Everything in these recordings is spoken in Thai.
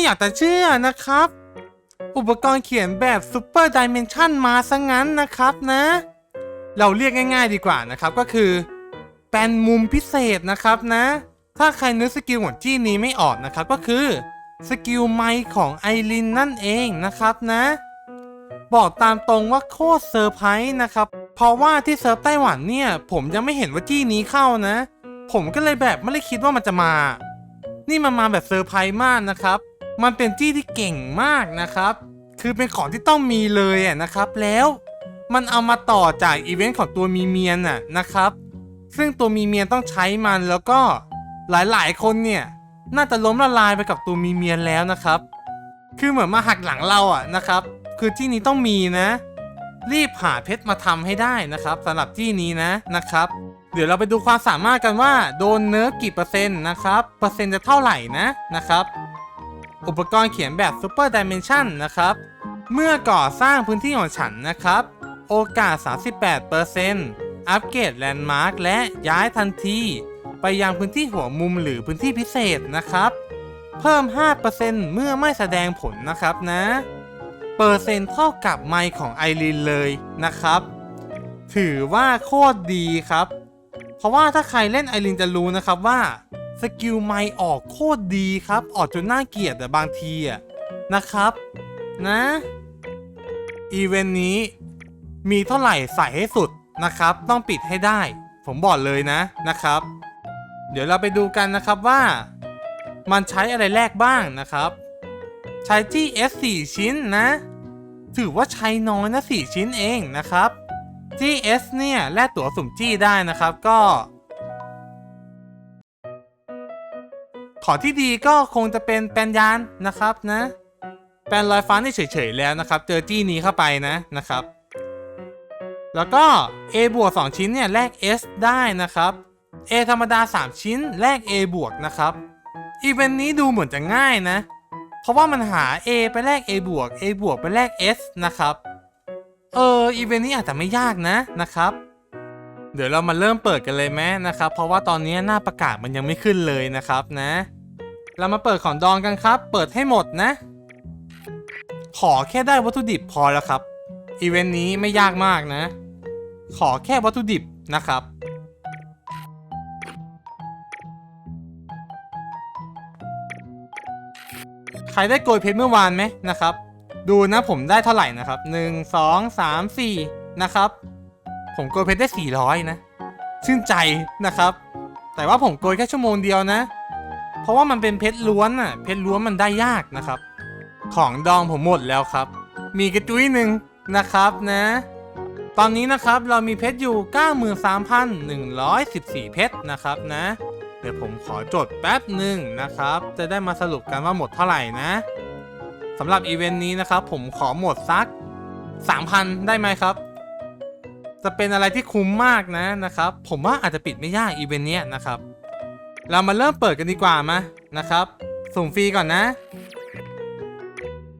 ไม่อยากจะเชื่อนะครับ อุปกรณ์เขียนแบบซูเปอร์ดิเมนชันมาซะงั้นนะครับนะ เราเรียกง่าย ๆ ดีกว่านะครับก็คือแปนมุมพิเศษนะครับนะ ถ้าใครนึกสกิลของจี้นี้ไม่ออกนะครับก็คือสกิลไมค์ของไอรินนั่นเองนะครับนะ บอกตามตรงว่าโคตรเซอร์ไพรส์นะครับ เพราะว่าที่เซิร์ฟไต้หวันเนี่ย ผมยังไม่เห็นว่าจี้นี้เข้านะ ผมก็เลยแบบไม่ได้คิดว่ามันจะมา นี่มันมาแบบเซอร์ไพรส์มากนะครับ มันเป็นจี้ที่เก่งมากนะครับ คือเป็นของที่ต้องมีเลยอะนะครับ แล้วมันเอามาต่อจากอีเวนต์ของตัวมีเมียนน่ะนะครับ ซึ่งตัวมีเมียนต้องใช้มันแล้วก็หลายๆ คนเนี่ยน่าจะล้มละลายไปกับตัวมีเมียนแล้วนะครับ คือเหมือนมาหักหลังเราอะนะครับ คือที่นี้ต้องมีนะ รีบหาเพชรมาทำให้ได้นะครับสำหรับที่นี้นะนะครับ เดี๋ยวเราไปดูความสามารถกันว่า โดนเนิร์กี่เปอร์เซ็นต์นะครับ เปอร์เซ็นต์จะเท่าไหร่นะนะครับ อุปกรณ์เขียนแบบ Super Dimension นะครับ เมื่อก่อสร้างพื้นที่ของฉันนะครับ โอกาส 38%อัปเกรดแลนด์มาร์คและย้ายทันที ไปยังพื้นที่หัวมุมหรือพื้นที่พิเศษนะครับ เพิ่ม 5%เมื่อไม่แสดงผลนะครับนะ เปอร์เซ็นต์เท่ากับไมค์ของไอรินเลยนะครับ ถือว่าโคตรดีครับ เพราะว่าถ้าใครเล่นไอรินจะรู้นะครับว่า สกิลไมค์ออกโคตรดีครับ ออกจนน่าเกลียดแต่บางทีอะนะครับ นะ อีเวนต์นี้มีเท่าไหร่ใส่ให้สุดนะครับ ต้องปิดให้ได้ ผมบอกเลยนะนะครับ เดี๋ยวเราไปดูกันนะครับว่า มันใช้อะไรแลกบ้างนะครับ ใช้ GS 4 ชิ้นนะ ถือว่าใช้น้อยนะ4ชิ้นเองนะครับ GS เนี่ยแลกตั๋วสุ่มจี้ได้นะครับก็ ขอที่ดีก็คงจะเป็นแปนยานนะครับนะแปนลอยฟ้านี่เฉยๆแล้วนะครับเจอจี้นี้เข้าไปนะนะครับ แล้วก็ A บวก2ชิ้นเนี่ยแลก S ได้นะครับ A ธรรมดา 3 ชิ้นแลก A บวกนะครับอีเวนต์นี้ดูเหมือนจะง่ายนะ เพราะว่ามันหา A ไปแลก A บวก A บวกไปแลก S นะครับ เอออีเวนต์นี้อาจจะไม่ยากนะนะครับ เดี๋ยวเรามาเริ่มเปิดกันเลยไหมนะครับ เพราะว่าตอนนี้หน้าประกาศมันยังไม่ขึ้นเลยนะครับนะ เรามาเปิดของดองกันครับ เปิดให้หมดนะ ขอแค่ได้วัตถุดิบพอแล้วครับ อีเวนต์นี้ไม่ยากมากนะ ขอแค่วัตถุดิบนะครับ ใครได้โกยเพชรเมื่อวานไหมนะครับ ดูนะผมได้เท่าไหร่นะครับ 1 2 3 4 นะครับ ผมโกยเพชรได้ 400 นะ ชื่นใจนะครับ แต่ว่าผมโกยแค่ชั่วโมงเดียวนะ เพราะว่ามันเป็นเพชรล้วนอะ เพชรล้วนมันได้ยากนะครับ ของดองผมหมดแล้วครับ มีกระจุยหนึ่งนะครับนะ ตอนนี้นะครับเรามีเพชรอยู่ 93,114 เพชรนะครับนะ เดี๋ยวผมขอจดแป๊บหนึ่งนะครับ จะได้มาสรุปกันว่าหมดเท่าไหร่นะสำหรับอีเวนต์นี้นะครับผมขอหมดสัก 3,000 ได้ไหมครับจะเป็นอะไรที่คุ้มมากนะนะครับ ผมว่าอาจจะปิดไม่ยากอีเวนต์เนี้ยนะครับ เรามาเริ่มเปิดกันดีกว่ามานะครับสุ่มฟรีก่อนนะ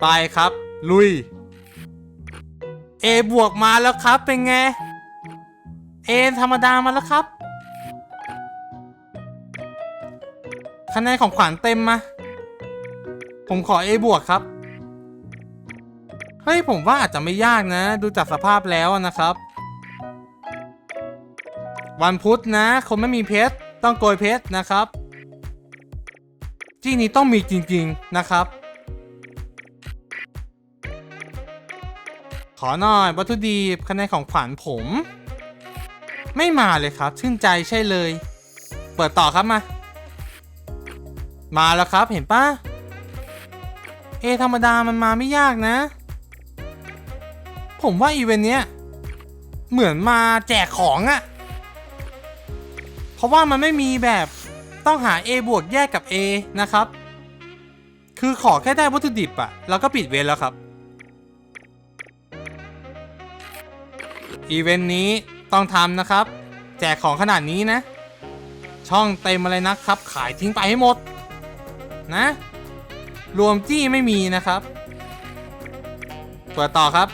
ไปครับ ลุย A บวกมาแล้วครับเป็นไง A ธรรมดามาแล้วครับ คะแนนของขวัญเต็มมา ผมขอ A บวกครับ เฮ้ย ผมว่าอาจจะไม่ยากนะ ดูจากสภาพแล้วนะครับ วันพุธนะ คนไม่มีเพชร ต้องโกยเพชรนะครับ ที่นี้ต้องมีจริง ๆนะครับ ขอหน่อยวัตถุดิบคะแนนของขวัญผม ไม่มาเลยครับ ชื่นใจใช่เลย เปิดต่อครับมา มาแล้วครับเห็นปะเอธรรมดามันมาไม่ยากนะ ผมว่าอีเวนต์เนี้ย เหมือนมาแจกของอะ เพราะว่ามันไม่มีแบบต้องหา A บวกแยกกับ A นะครับ คือขอแค่ได้วัตถุดิบอะแล้วก็ปิดเวนแล้วครับ อีเวนต์นี้ต้องทำนะครับ แจกของขนาดนี้นะ ช่องเต็มอะไรนะครับ ขายทิ้งไปให้หมด นะ รวมจี้ไม่มีนะครับเปิดต่อครับ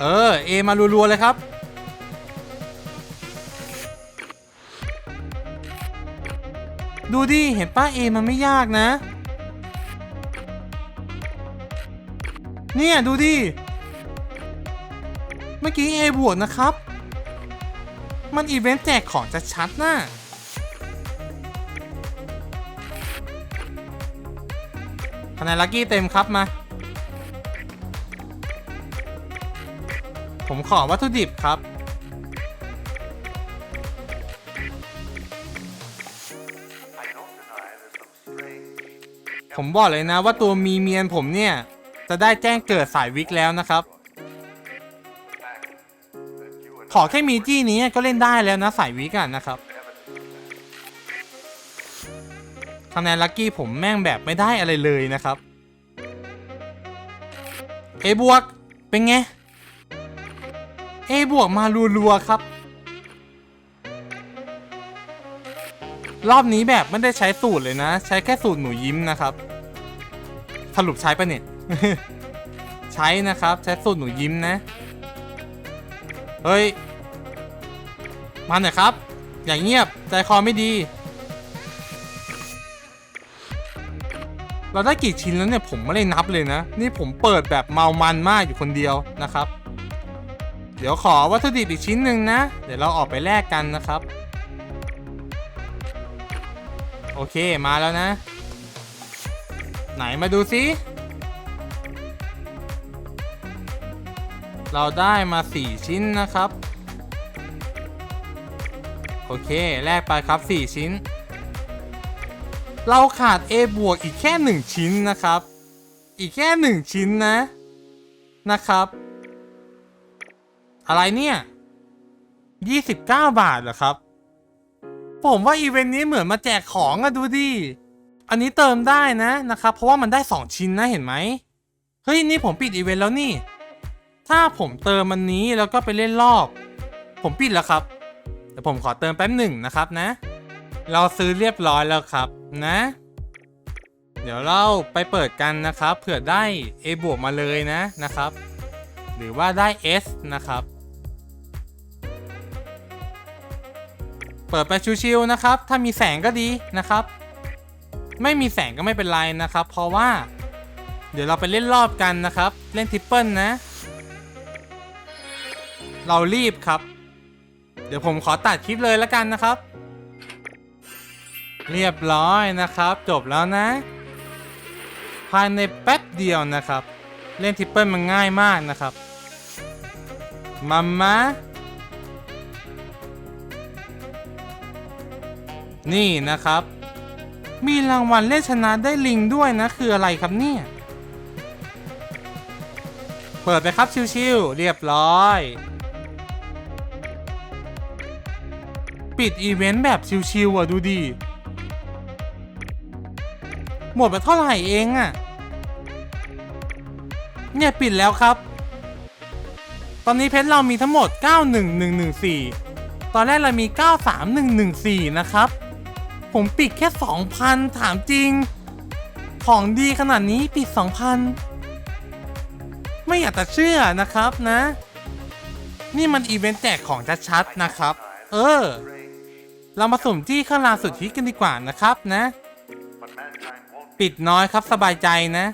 เออ เอมารัวๆเลยครับ ดูดิ เห็นป้าเอมันไม่ยากนะ เนี่ย ดูดิ เมื่อกี้ A บวกนะครับ มันอีเวนต์แจกของจะชัดๆน่ะคะแนนลัคกี้เต็มครับมา ผมขอวัตถุดิบครับ ผมบอกเลยนะว่าตัวมีเมียนผมเนี่ย จะได้แจ้งเกิดสายวิกแล้วนะครับ ขอแค่มีจี้นี้ก็เล่นได้แล้วนะสายวิกอะนะครับคะแนนลัคกี้ผมแม่งแบบไม่ได้อะไรเลยนะครับเอบวกเป็นไงเอบวกมารัวๆครับ รอบนี้แบบไม่ได้ใช้สูตรเลยนะ ใช้แค่สูตรหนูยิ้มนะครับ สรุปใช้ปะเนี่ย ใช้นะครับ ใช้สูตรหนูยิ้มนะ เฮ้ย มาหน่อยครับ อย่างเงียบ ใจคอไม่ดี เราได้กี่ชิ้นแล้วเนี่ย ผมไม่ได้นับเลยนะ นี่ผมเปิดแบบเมามันมากอยู่คนเดียวนะครับ เดี๋ยวขอวัตถุดิบอีกชิ้นหนึ่งนะ เดี๋ยวเราออกไปแลกกันนะครับ โอเค มาแล้วนะ ไหนมาดูซิเราได้มา 4 ชิ้นนะครับ โอเค แลกไปครับ 4 ชิ้น เราขาด A บวกอีกแค่ 1 ชิ้นนะครับ อีกแค่ 1 ชิ้นนะ นะครับ อะไรเนี่ย 29 บาทเหรอครับ ผมว่าอีเวนต์นี้เหมือนมาแจกของอะดูดิ อันนี้เติมได้นะนะครับ เพราะว่ามันได้ 2 ชิ้นนะเห็นไหมเฮ้ยนี่ผมปิดอีเวนต์แล้วนี่ ถ้าผมเติมมันนี้แล้วก็ไปเล่นรอบ ผมปิดแล้วครับแต่ผมขอเติมแป๊บหนึ่งนะครับนะ เราซื้อเรียบร้อยแล้วครับนะ เดี๋ยวเราไปเปิดกันนะครับ เผื่อได้ A บวกมาเลยนะนะครับ หรือว่าได้ S นะครับ เปิดไปชิวๆนะครับ ถ้ามีแสงก็ดีนะครับ ไม่มีแสงก็ไม่เป็นไรนะครับ เพราะว่า เดี๋ยวเราไปเล่นรอบกันนะครับ เล่นทิปเปิลนะ เรารีบครับ เดี๋ยวผมขอตัดคลิปเลยแล้วกันนะครับ เรียบร้อยนะครับ จบแล้วนะ ภายในแป๊บเดียวนะครับ เล่นทิปเปิลมันง่ายมากนะครับมามานี่นะครับ มีรางวัลเล่นชนะได้ลิงด้วยนะ คืออะไรครับเนี่ย เปิดไปครับชิวๆเรียบร้อย ปิดอีเวนต์แบบชิวๆอะดูดิหมดไปเท่าไหร่เองอะ เนี่ยปิดแล้วครับ ตอนนี้เพชรเรามีทั้งหมด 91114 ตอนแรกเรามี 93114 นะครับ ผมปิดแค่ 2,000 ถามจริง ของดีขนาดนี้ปิด 2,000 ไม่อยากจะเชื่อนะครับนะ นี่มันอีเวนต์แจกของชัดๆนะครับ เออ เรามาสุ่มที่ข้างล่างสุดฮิตกันดีกว่านะครับนะ ปิดน้อยครับสบายใจนะ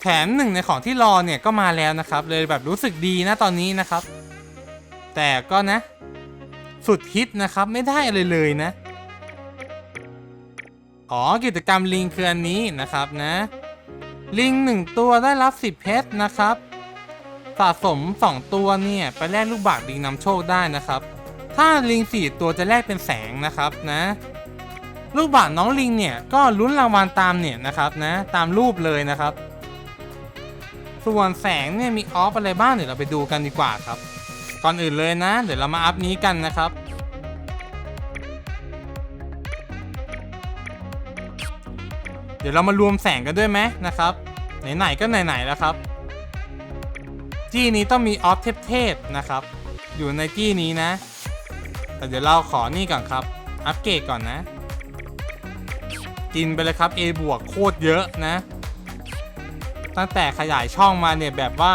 แถมหนึ่งในของที่รอเนี่ยก็มาแล้วนะครับ เลยแบบรู้สึกดีนะตอนนี้นะครับ แต่ก็นะ สุดฮิตนะครับ ไม่ได้อะไรเลยนะ อ๋อ กิจกรรมลิงคืออันนี้นะครับนะ ลิงหนึ่งตัวได้รับ10เพชรนะครับ สะสม2ตัวเนี่ย ไปแลกลูกบาศก์ลิงนำโชคได้นะครับ ถ้าลิง4ตัวจะแลกเป็นแสงนะครับนะ ลูกบาศก์น้องลิงเนี่ยก็ลุ้นรางวัลตามเนี่ยนะครับนะ ตามรูปเลยนะครับ ส่วนแสงเนี่ยมีออฟอะไรบ้างเดี๋ยวเราไปดูกันดีกว่าครับ ก่อนอื่นเลยนะ เดี๋ยวเรามาอัพนี้กันนะครับเดี๋ยวเรามารวมแสงกันด้วยไหมนะครับ ไหนๆก็ไหนๆแล้วครับ จี้นี้ต้องมีออฟเทพๆนะครับ อยู่ในจี้นี้นะ แต่เดี๋ยวเราขอนี่ก่อนครับ อัปเกรดก่อนนะ กินไปเลยครับ A บวกโคตรเยอะนะ ตั้งแต่ขยายช่องมาเนี่ยแบบว่า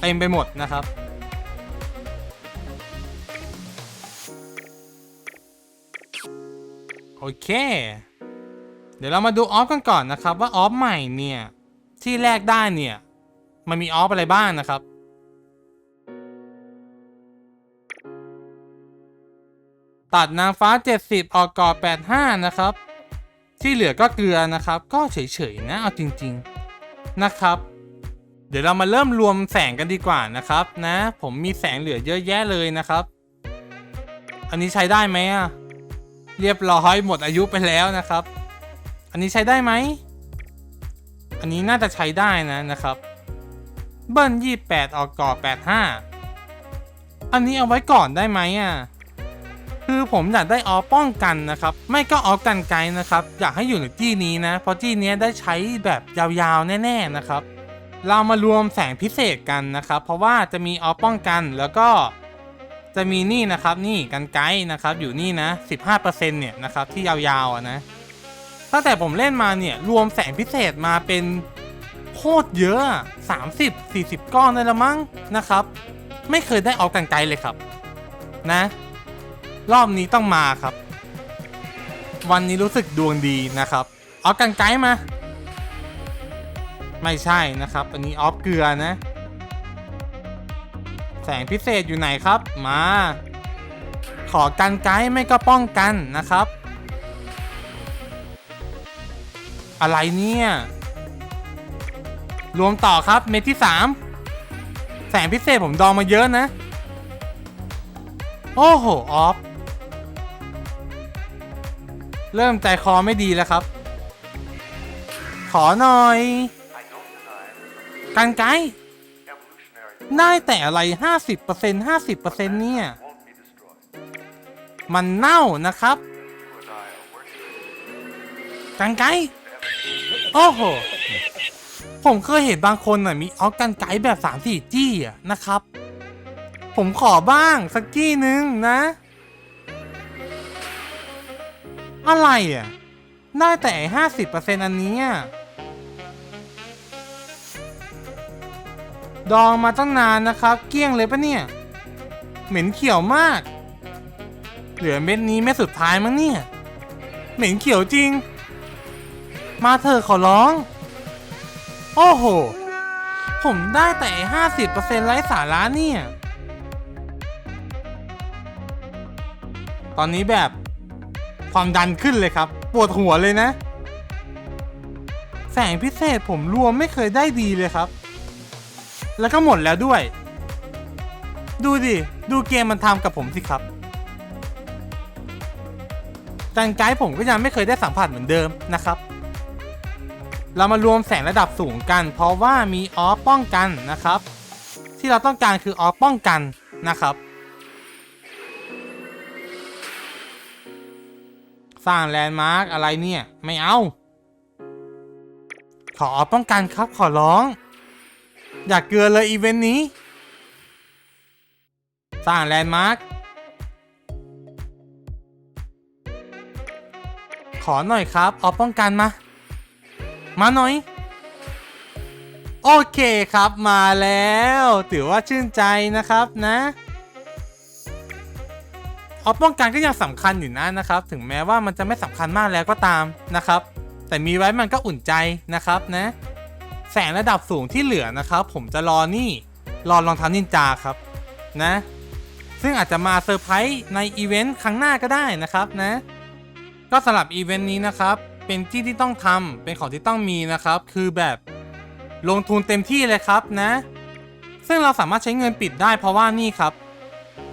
เต็มไปหมดนะครับ โอเค เดี๋ยวเรามาดูออฟกันก่อนนะครับ ว่าออฟใหม่เนี่ยที่แลกได้เนี่ย มันมีออฟอะไรบ้างนะครับตัดนางฟ้า 70 ออกกอ85 นะครับ ที่เหลือก็เกลือนะครับ ก็เฉยๆนะเอาจริง ๆนะครับ เดี๋ยวเรามาเริ่มรวมแสงกันดีกว่านะครับ นะ ผมมีแสงเหลือเยอะแยะเลยนะครับ อันนี้ใช้ได้ไหมอะ เรียบร้อยหมดอายุไปแล้วนะครับ อันนี้ใช้ได้ไหม อันนี้น่าจะใช้ได้นะนะครับ เบิ้ล28ออกก่อ85อันนี้เอาไว้ก่อนได้ไหมอะ คือผมอยากได้ออฟป้องกันนะครับ ไม่ก็ออฟกันไกลนะครับ อยากให้อยู่ในจี้นี้นะ เพราะจี้นี้ได้ใช้แบบยาวๆแน่ ๆนะครับ เรามารวมแสงพิเศษกันนะครับ เพราะว่าจะมีออฟป้องกันแล้วก็ จะมีนี่นะครับนี่กันไกด์นะครับอยู่นี่นะ 15%เนี่ยนะครับที่ยาวๆนะ ตั้งแต่ผมเล่นมาเนี่ยรวมแสงพิเศษมาเป็นโคตรเยอะ 30 40 ก้อนเลยละมั้งนะครับ ไม่เคยได้ออกกันไกลเลยครับ นะ รอบนี้ต้องมาครับ วันนี้รู้สึกดวงดีนะครับเอากันไกลมา ไม่ใช่นะครับ อันนี้ออฟเกลือนะ แสงพิเศษอยู่ไหนครับ มา ขอกันไกด์ไม่ก็ป้องกันนะครับ อะไรเนี่ย รวมต่อครับเม็ดที่ 3 แสงพิเศษผมดองมาเยอะนะ โอ้โห ออฟ เริ่มใจคอไม่ดีแล้วครับ ขอหน่อย กันไกด์ ได้แต่อะไร 50% 50%เนี่ย มันเน่านะครับ กันไกโอ้โห ผมเคยเห็นบางคนน่ะมีออกกันไกแบบ3 4จี้อะนะครับ ผมขอบ้างสักจี้นึงนะ อะไรอะ ได้แต่ 50%อันนี้อะ ดองมาตั้งนานนะครับ เกลี้ยงเลยปะเนี่ย เหม็นเขียวมาก เหลือเม็ดนี้เม็ดสุดท้ายมั้งเนี่ย เหม็นเขียวจริง มาเถอะขอร้อง โอ้โห ผมได้แต่ 50%ไร้สาระเนี่ย ตอนนี้แบบความดันขึ้นเลยครับ ปวดหัวเลยนะ แสงพิเศษผมรวมไม่เคยได้ดีเลยครับ แล้วก็หมดแล้วด้วย ดูดิ ดูเกมมันทำกับผมสิครับ แต่ไกด์ผมก็ยังไม่เคยได้สัมผัสเหมือนเดิมนะครับ เรามารวมแสงระดับสูงกัน เพราะว่ามีออฟป้องกันนะครับ ที่เราต้องการคือออฟป้องกันนะครับ สร้างแลนด์มาร์กอะไรเนี่ย ไม่เอา ขอออฟป้องกันครับขอร้อง อยากเกลือเลยอีเวนต์นี้ สร้างแลนด์มาร์กขอหน่อยครับ เอาป้องกันมา มาหน่อย โอเคครับมาแล้ว ถือว่าชื่นใจนะครับนะเอาป้องกันก็ยังสำคัญอยู่นะนะครับ ถึงแม้ว่ามันจะไม่สำคัญมากแล้วก็ตามนะครับ แต่มีไว้มันก็อุ่นใจนะครับนะ แสงระดับสูงที่เหลือนะครับ ผมจะรอนี่รอรองเท้านินจาครับนะ ซึ่งอาจจะมาเซอร์ไพรส์ในอีเวนต์ครั้งหน้าก็ได้นะครับนะ ก็สำหรับอีเวนต์นี้นะครับ เป็นที่ที่ต้องทำเป็นของที่ต้องมีนะครับ คือแบบลงทุนเต็มที่เลยครับนะ ซึ่งเราสามารถใช้เงินปิดได้เพราะว่านี่ครับ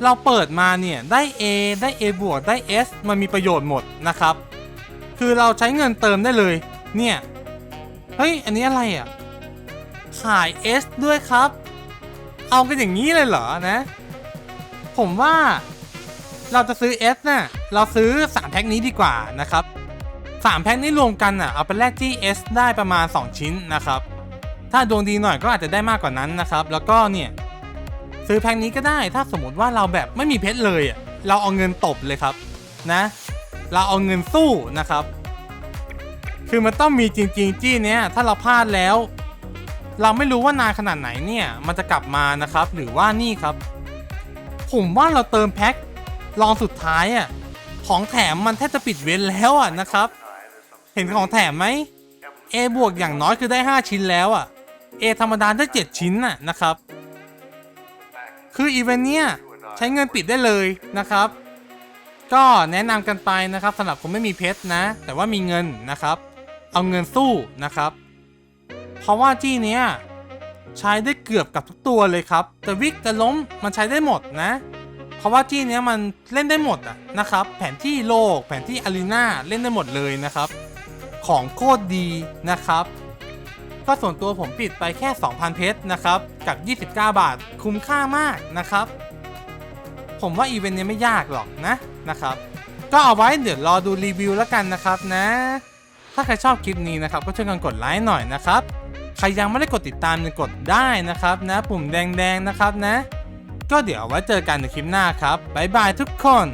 เราเปิดมาเนี่ยได้ A ได้ A บวกได้ S มันมีประโยชน์หมดนะครับ คือเราใช้เงินเติมได้เลย เนี่ย เฮ้ย อันนี้อะไรอะ ขาย S ด้วยครับ เอากันอย่างนี้เลยเหรอนะ ผมว่าเราจะซื้อ S น่ะเราซื้อ 3 แพ็คนี้ดีกว่านะครับ 3 แพ็คนี้รวมกันอะเอาไปแลกที่ S ได้ประมาณ 2 ชิ้นนะครับ ถ้าดวงดีหน่อยก็อาจจะได้มากกว่านั้นนะครับ แล้วก็เนี่ยซื้อแพ็คนี้ก็ได้ถ้าสมมติว่าเราแบบไม่มีเพชรเลยอะเราเอาเงินตบเลยครับนะ เราเอาเงินสู้นะครับ คือมันต้องมีจริงๆจี้เนี้ยถ้าเราพลาดแล้ว เราไม่รู้ว่านานขนาดไหนเนี่ยมันจะกลับมานะครับ หรือว่านี่ครับ ผมว่าเราเติมแพ็คลองสุดท้ายอะของแถมมันแทบจะปิดเว้นแล้วอะนะครับ เห็นของแถมไหม A บวกอย่างน้อยคือได้ 5 ชิ้นแล้วอะ A ธรรมดาได้ 7 ชิ้นน่ะนะครับ คืออีเวนต์เนี้ยใช้เงินปิดได้เลยนะครับ ก็แนะนำกันไปนะครับสำหรับคนไม่มีเพชรนะ แต่ว่ามีเงินนะครับ เอาเงินสู้นะครับ เพราะว่าจี้เนี้ยใช้ได้เกือบกับทุกตัวเลยครับ แต่วิกจะล้มมันใช้ได้หมดนะ เพราะว่าจี้เนี้ยมันเล่นได้หมดอะนะครับ แผนที่โลกแผนที่อารีนาเล่นได้หมดเลยนะครับ ของโคตรดีนะครับ ก็ส่วนตัวผมปิดไปแค่ 2,000 เพชรนะครับกับ29 บาทคุ้มค่ามากนะครับ ผมว่าอีเวนต์นี้ไม่ยากหรอกนะนะครับก็เอาไว้เดี๋ยวรอดูรีวิวแล้วกันนะครับนะ ถ้าใครชอบคลิปนี้นะครับ ก็ช่วยกันกดไลค์หน่อยนะครับ รยังไม่ได้กดติดตามเนี่ยกดได้นะครับนะปุ่มแดงๆนะครับนะ ก็เดี๋ยวไว้เจอกันในคลิปหน้าครับบ๊ายบายทุกคน